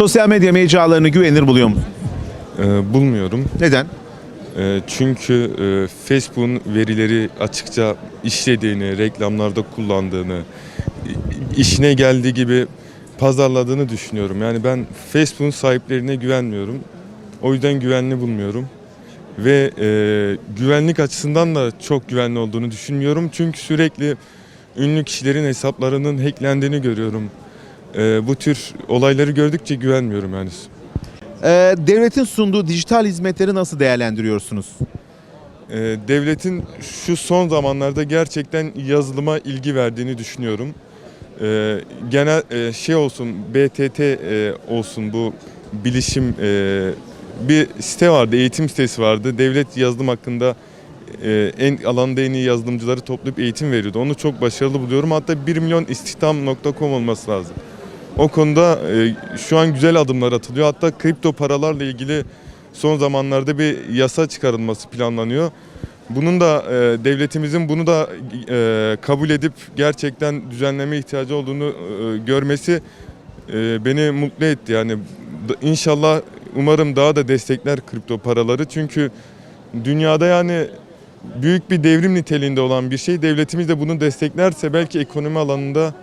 Sosyal medya mecralarını güvenilir buluyor musun? Ee, bulmuyorum. Neden? Ee, çünkü e, Facebook'un verileri açıkça işlediğini, reklamlarda kullandığını, işine geldiği gibi pazarladığını düşünüyorum. Yani ben Facebook'un sahiplerine güvenmiyorum. O yüzden güvenli bulmuyorum. Ve e, güvenlik açısından da çok güvenli olduğunu düşünmüyorum. Çünkü sürekli ünlü kişilerin hesaplarının hacklendiğini görüyorum. E, bu tür olayları gördükçe güvenmiyorum yani. Ee, devletin sunduğu dijital hizmetleri nasıl değerlendiriyorsunuz? Ee, devletin şu son zamanlarda gerçekten yazılıma ilgi verdiğini düşünüyorum. Ee, genel e, şey olsun, BTT e, olsun bu bilişim e, bir site vardı, eğitim sitesi vardı. Devlet yazılım hakkında e, en alanda en iyi yazılımcıları toplayıp eğitim veriyordu. Onu çok başarılı buluyorum. Hatta 1 milyon istihdam.com olması lazım. O konuda e, şu an güzel adımlar atılıyor. Hatta kripto paralarla ilgili son zamanlarda bir yasa çıkarılması planlanıyor. Bunun da e, devletimizin bunu da e, kabul edip gerçekten düzenleme ihtiyacı olduğunu görmesi beni mutlu etti. Yani inşallah umarım daha da destekler kripto paraları. Çünkü dünyada yani büyük bir devrim niteliğinde olan bir şey. Devletimiz de bunu desteklerse belki ekonomi alanında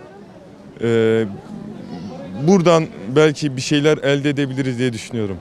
buradan belki bir şeyler elde edebiliriz diye düşünüyorum.